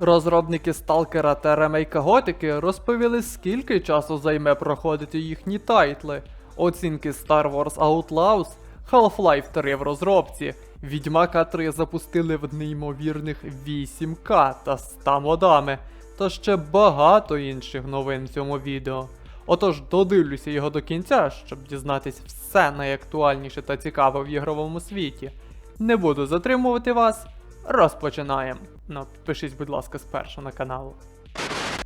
Розробники Сталкера та ремейка Готики розповіли, скільки часу займе проходити їхні тайтли. Оцінки Star Wars Outlaws, Half-Life 3 в розробці, Відьмака 3 запустили в неймовірних 8К та 100 модами, та ще багато інших новин в цьому відео. Отож, додивлюся його до кінця, щоб дізнатись все найактуальніше та цікаве в ігровому світі. Не буду затримувати вас. Розпочинаємо. Ну, підпишись, будь ласка, спершу на канал.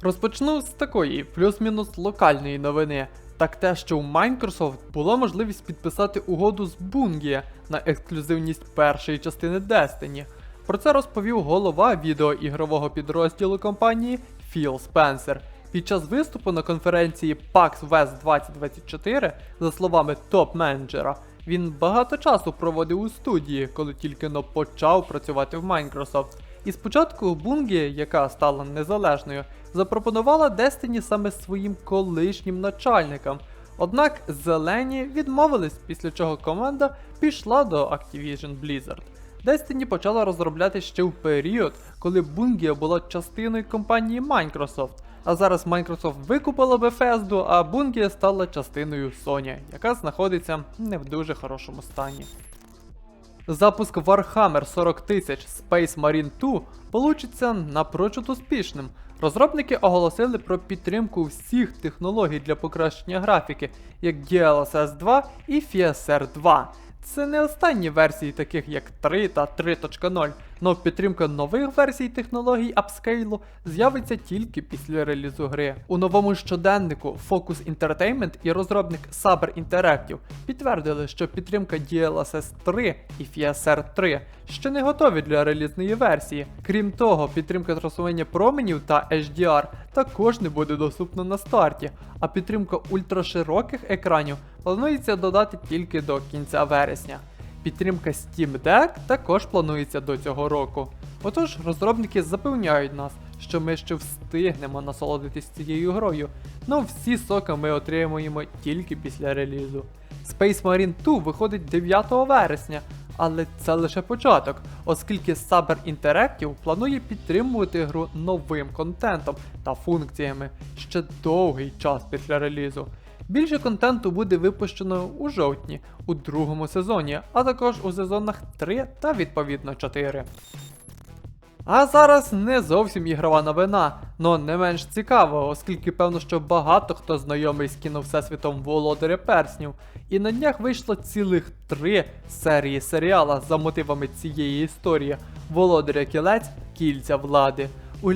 Розпочну з такої плюс-мінус локальної новини. Так те, що у Microsoft була можливість підписати угоду з Bungie на ексклюзивність першої частини Destiny. Про це розповів голова відеоігрового підрозділу компанії Філ Спенсер. Під час виступу на конференції PAX West 2024, за словами топ-менеджера, він багато часу проводив у студії, коли тільки но почав працювати в Microsoft. І спочатку Bungie, яка стала незалежною, запропонувала Destiny саме своїм колишнім начальникам. Однак зелені відмовились, після чого команда пішла до Activision Blizzard. Destiny почала розробляти ще в період, коли Bungie була частиною компанії Microsoft. А зараз Microsoft викупила Bethesda, а Bungie стала частиною Sony, яка знаходиться не в дуже хорошому стані. Запуск Warhammer 40 тисяч Space Marine 2 получиться напрочуд успішним. Розробники оголосили про підтримку всіх технологій для покращення графіки, як DLSS 2 і FSR 2. Це не останні версії, таких як 3 та 3.0, но підтримка нових версій технологій апскейлу з'явиться тільки після релізу гри. У новому щоденнику Focus Entertainment і розробник Saber Interactive підтвердили, що підтримка DLSS 3 і FSR 3 ще не готові для релізної версії. Крім того, підтримка трасування променів та HDR також не буде доступна на старті, а підтримка ультрашироких екранів планується додати тільки до кінця вересня. Підтримка Steam Deck також планується до цього року. Отож, розробники запевняють нас, що ми ще встигнемо насолодитись цією грою, но всі соки ми отримуємо тільки після релізу. Space Marine 2 виходить 9 вересня, але це лише початок, оскільки Saber Interactive планує підтримувати гру новим контентом та функціями ще довгий час після релізу. Більше контенту буде випущено у жовтні, у другому сезоні, а також у сезонах 3 та відповідно 4. А зараз не зовсім ігрова новина, но не менш цікава, оскільки певно, що багато хто знайомий з кіно Всесвітом Володаря Перснів, і на днях вийшло цілих три серії серіала за мотивами цієї історії Володаря Кілець, Кільця влади. У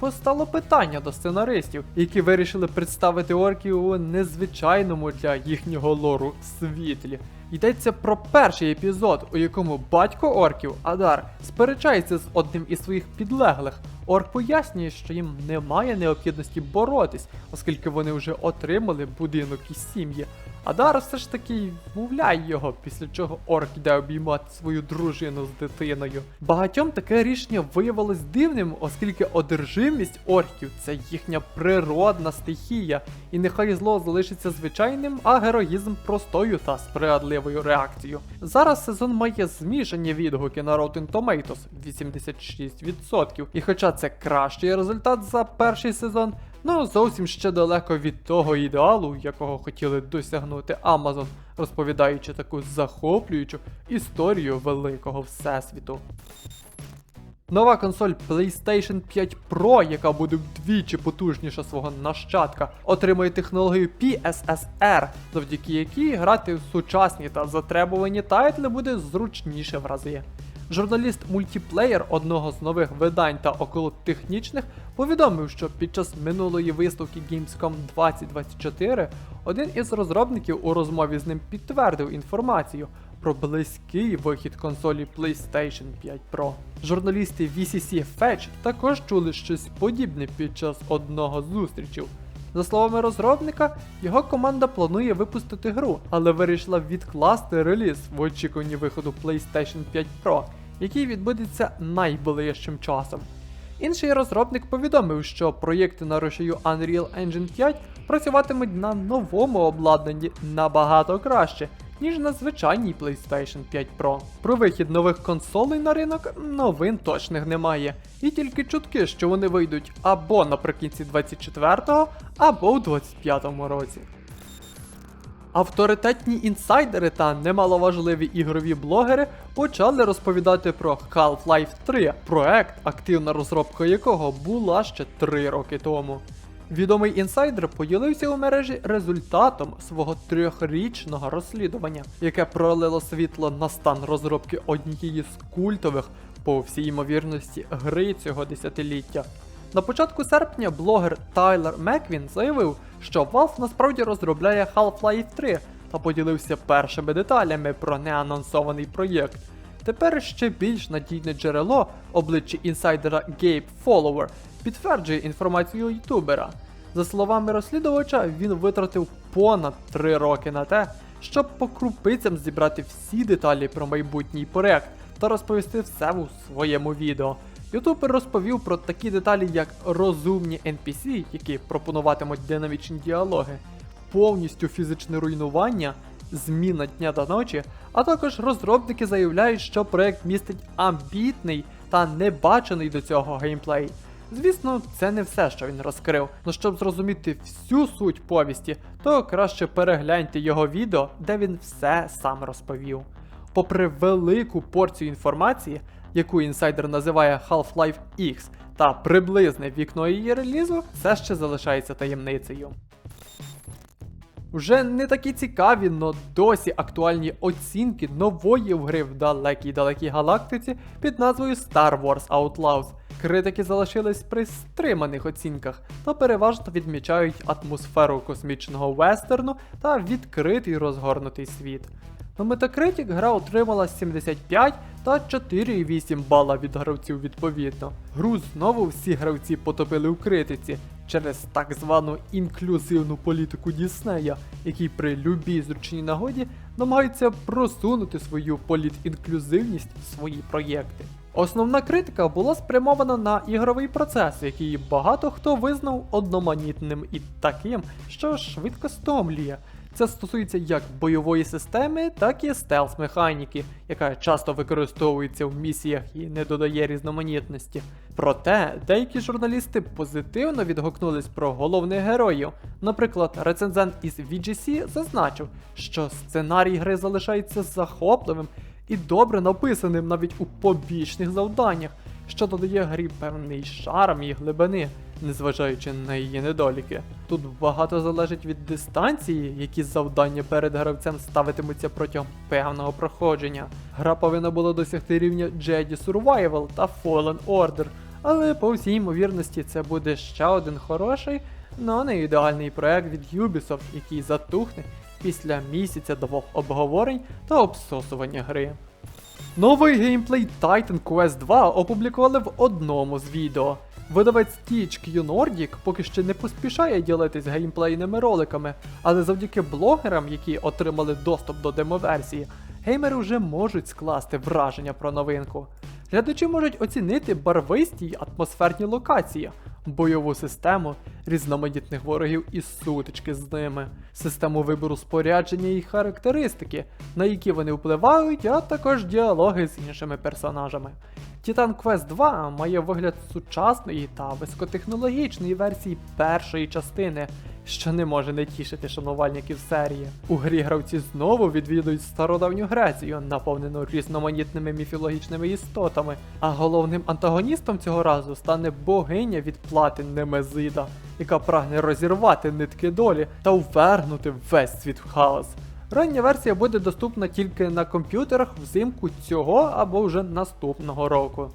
постало питання до сценаристів, які вирішили представити орків у незвичайному для їхнього лору світлі. Йдеться про перший епізод, у якому батько орків Адар сперечається з одним із своїх підлеглих. Орк пояснює, що їм немає необхідності боротись, оскільки вони вже отримали будинок і сім'ї. Адар все ж таки вмовляє його, після чого орк йде обіймати свою дружину з дитиною. Багатьом таке рішення виявилось дивним, оскільки одержимість орків це їхня природна стихія, і нехай зло залишиться звичайним, а героїзм простою та справедливою реакцією. Зараз сезон має змішані відгуки на Rotten Tomatoes 86%, і хоча це кращий результат за перший сезон, Ну, зовсім ще далеко від того ідеалу, якого хотіли досягнути Amazon, розповідаючи таку захоплюючу історію великого всесвіту. Нова консоль PlayStation 5 Pro, яка буде вдвічі потужніша свого нащадка, отримує технологію PSSR, завдяки якій грати в сучасні та затребувані тайтли буде зручніше в рази. Журналіст мультиплеєр одного з нових видань та околотехнічних повідомив, що під час минулої виставки Gamescom 2024 один із розробників у розмові з ним підтвердив інформацію про близький вихід консолі PlayStation 5 Pro. Журналісти VCC Fetch також чули щось подібне під час одного зустрічів. За словами розробника, його команда планує випустити гру, але вирішила відкласти реліз в очікуванні виходу PlayStation 5 Pro, який відбудеться найближчим часом. Інший розробник повідомив, що проєкти на рушію Unreal Engine 5 працюватимуть на новому обладнанні набагато краще, ніж на звичайній PlayStation 5 Pro. Про вихід нових консолей на ринок новин точних немає, і тільки чутки, що вони вийдуть або наприкінці 24-го, або у 25-му році. Авторитетні інсайдери та немаловажливі ігрові блогери почали розповідати про Half-Life 3, проект, активна розробка якого була ще 3 роки тому. Відомий інсайдер поділився у мережі результатом свого трьохрічного розслідування, яке пролило світло на стан розробки однієї з культових, по всій ймовірності, гри цього десятиліття. На початку серпня блогер Тайлер Меквін заявив, що Valve насправді розробляє Half-Life 3 та поділився першими деталями про неанонсований проєкт. Тепер ще більш надійне джерело, обличчя інсайдера Gabe Follower, підтверджує інформацію ютубера. За словами розслідувача, він витратив понад 3 роки на те, щоб по крупицям зібрати всі деталі про майбутній проект та розповісти все у своєму відео. Ютубер розповів про такі деталі, як розумні NPC, які пропонуватимуть динамічні діалоги, повністю фізичне руйнування, зміна дня та ночі, а також розробники заявляють, що проект містить амбітний та небачений до цього геймплей. Звісно, це не все, що він розкрив. Но щоб зрозуміти всю суть повісті, то краще перегляньте його відео, де він все сам розповів. Попри велику порцію інформації, яку інсайдер називає Half-Life X, та приблизне вікно її релізу, все ще залишається таємницею. Вже не такі цікаві, но досі актуальні оцінки нової гри в далекій далекій галактиці під назвою Star Wars Outlaws. Критики залишились при стриманих оцінках та переважно відмічають атмосферу космічного вестерну та відкритий розгорнутий світ. На Metacritic гра отримала 75 та 4,8 бала від гравців відповідно. Гру знову всі гравці потопили у критиці через так звану інклюзивну політику Діснея, який при любій зручній нагоді намагається просунути свою політінклюзивність в свої проєкти. Основна критика була спрямована на ігровий процес, який багато хто визнав одноманітним і таким, що швидко стомлює. Це стосується як бойової системи, так і стелс-механіки, яка часто використовується в місіях і не додає різноманітності. Проте деякі журналісти позитивно відгукнулись про головних героїв. Наприклад, рецензент із VGC зазначив, що сценарій гри залишається захопливим і добре написаним навіть у побічних завданнях, що додає грі певний шарм і глибини, незважаючи на її недоліки. Тут багато залежить від дистанції, які завдання перед гравцем ставитимуться протягом певного проходження. Гра повинна була досягти рівня Jedi Survival та Fallen Order, але по всій ймовірності це буде ще один хороший, но не ідеальний проект від Ubisoft, який затухне після місяця двох обговорень та обсосування гри. Новий геймплей Titan Quest 2 опублікували в одному з відео. Видавець THQ Nordic поки що не поспішає ділитись геймплейними роликами, але завдяки блогерам, які отримали доступ до демоверсії, геймери вже можуть скласти враження про новинку. Глядачі можуть оцінити барвисті й атмосферні локації, бойову систему, різноманітних ворогів і сутички з ними, систему вибору спорядження і характеристики, на які вони впливають, а також діалоги з іншими персонажами. Titan Quest 2 має вигляд сучасної та високотехнологічної версії першої частини, що не може не тішити шанувальників серії. У грі гравці знову відвідують стародавню Грецію, наповнену різноманітними міфологічними істотами, а головним антагоністом цього разу стане богиня відплати Немезида, яка прагне розірвати нитки долі та ввергнути весь світ в хаос. Рання версія буде доступна тільки на комп'ютерах взимку цього або вже наступного року.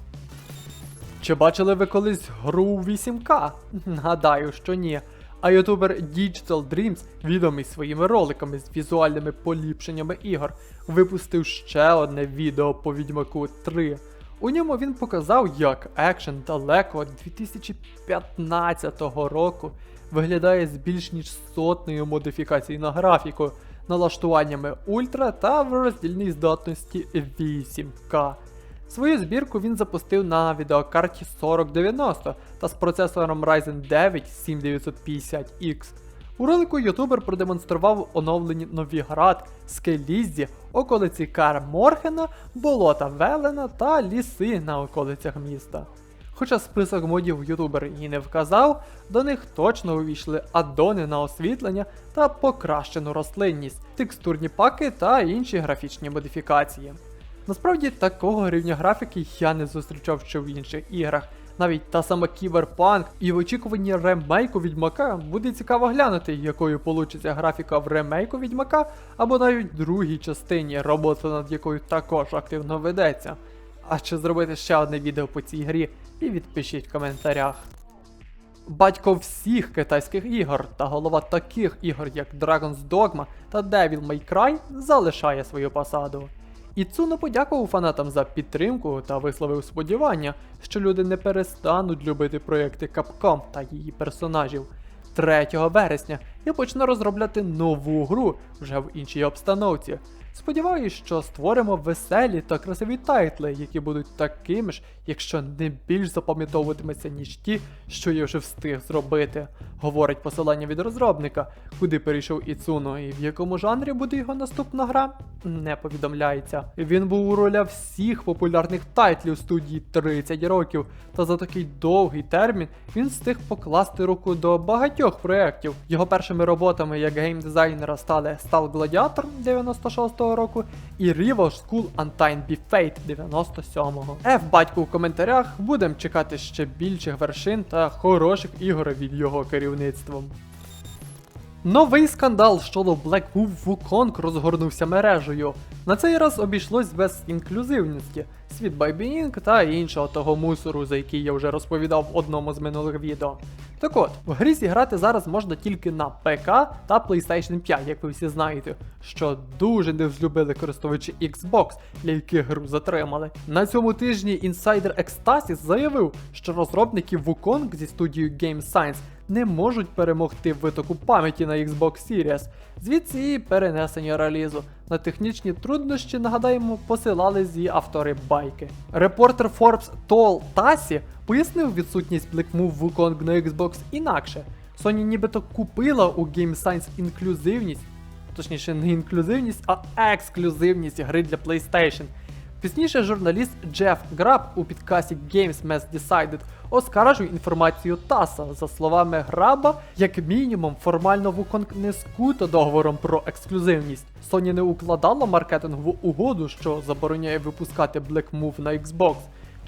Чи бачили ви колись гру 8К? Гадаю, що ні. А ютубер Digital Dreams, відомий своїми роликами з візуальними поліпшеннями ігор, випустив ще одне відео по Відьмаку 3. У ньому він показав, як екшен далеко 2015 року виглядає з більш ніж сотнею модифікацій на графіку, налаштуваннями ультра та в роздільній здатності 8К. Свою збірку він запустив на відеокарті 4090 та з процесором Ryzen 9 7950X. У ролику ютубер продемонстрував оновлені Новіград, Скелізді, околиці Кар Морхена, болота Велена та ліси на околицях міста. Хоча список модів ютубер і не вказав, до них точно увійшли аддони на освітлення та покращену рослинність, текстурні паки та інші графічні модифікації. Насправді такого рівня графіки я не зустрічав ще в інших іграх. Навіть та сама Кіберпанк і в очікуванні ремейку Відьмака буде цікаво глянути, якою получиться графіка в ремейку Відьмака, або навіть другій частині, робота над якою також активно ведеться. А чи зробити ще одне відео по цій грі, і відпишіть в коментарях. Батько всіх китайських ігор та голова таких ігор, як Dragon's Dogma та Devil May Cry, залишає свою посаду. І Цуно подякував фанатам за підтримку та висловив сподівання, що люди не перестануть любити проекти Capcom та її персонажів. 3 вересня я почну розробляти нову гру вже в іншій обстановці. Сподіваюсь, що створимо веселі та красиві тайтли, які будуть такими ж, якщо не більш запам'ятовуватимуться, ніж ті, що я вже встиг зробити. Говорить посилання від розробника, куди перейшов Іцуно і в якому жанрі буде його наступна гра, не повідомляється. Він був у ролях всіх популярних тайтлів студії 30 років, та за такий довгий термін він встиг покласти руку до багатьох проєктів. Його першими роботами як геймдизайнера стали Stal Gladiator 96-го року і Rival School Untimed Be Fate 97-го. Еф батько в коментарях будемо чекати ще більших вершин та хороших ігор від його керівництвом. Новий скандал щодо Black Move Wukong розгорнувся мережею. На цей раз обійшлось без інклюзивності, світ Байбінг та іншого того мусору, за який я вже розповідав в одному з минулих відео. Так от, в грі зіграти зараз можна тільки на ПК та PlayStation 5, як ви всі знаєте, що дуже не взлюбили користувачі Xbox, для яких гру затримали. На цьому тижні інсайдер Ecstasis заявив, що розробники Wukong зі студією Game Science не можуть перемогти витоку пам'яті на Xbox Series. Звідси і перенесення релізу. На технічні труднощі, нагадаємо, посилали зі автори байки. Репортер Forbes Тол Тасі пояснив відсутність Black Move Wukong на Xbox інакше. Sony нібито купила у Game Science інклюзивність, точніше не інклюзивність, а ексклюзивність гри для PlayStation. Пізніше журналіст Джеф Граб у підкасті Games Mess Decided оскаржує інформацію Таса. За словами Граба, як мінімум, формально Wukong не скуто договором про ексклюзивність. Sony не укладала маркетингову угоду, що забороняє випускати Black Move на Xbox.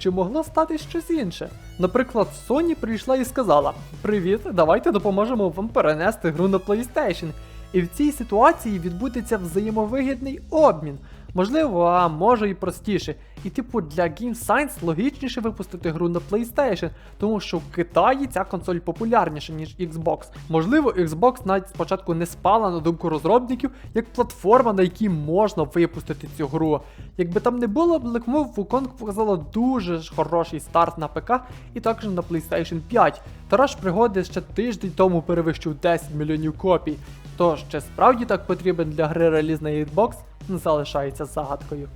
Чи могло стати щось інше? Наприклад, Sony прийшла і сказала: Привіт, давайте допоможемо вам перенести гру на PlayStation. І в цій ситуації відбудеться взаємовигідний обмін. Можливо, а може і простіше. І типу для Game Science логічніше випустити гру на PlayStation, тому що в Китаї ця консоль популярніша, ніж Xbox. Можливо, Xbox навіть спочатку не спала на думку розробників як платформа, на якій можна випустити цю гру. Якби там не було, Black Move Wukong показала дуже ж хороший старт на ПК і також на PlayStation 5. Тараж пригоди ще тиждень тому перевищив 10 мільйонів копій. Тож, чи справді так потрібен для гри реліз на Xbox, залишається загадкою.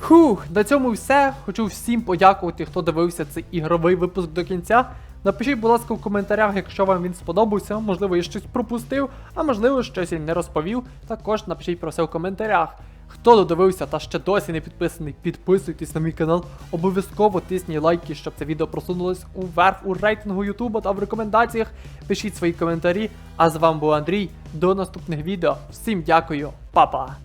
Фух, на цьому все. Хочу всім подякувати, хто дивився цей ігровий випуск до кінця. Напишіть, будь ласка, в коментарях, якщо вам він сподобався, можливо, я щось пропустив, а можливо, щось не розповів. Також напишіть про це в коментарях. Хто додивився та ще досі не підписаний, підписуйтесь на мій канал. Обов'язково тисніть лайки, щоб це відео просунулось уверх у рейтингу Ютуба та в рекомендаціях. Пишіть свої коментарі. А з вами був Андрій. До наступних відео. Всім дякую, па-па!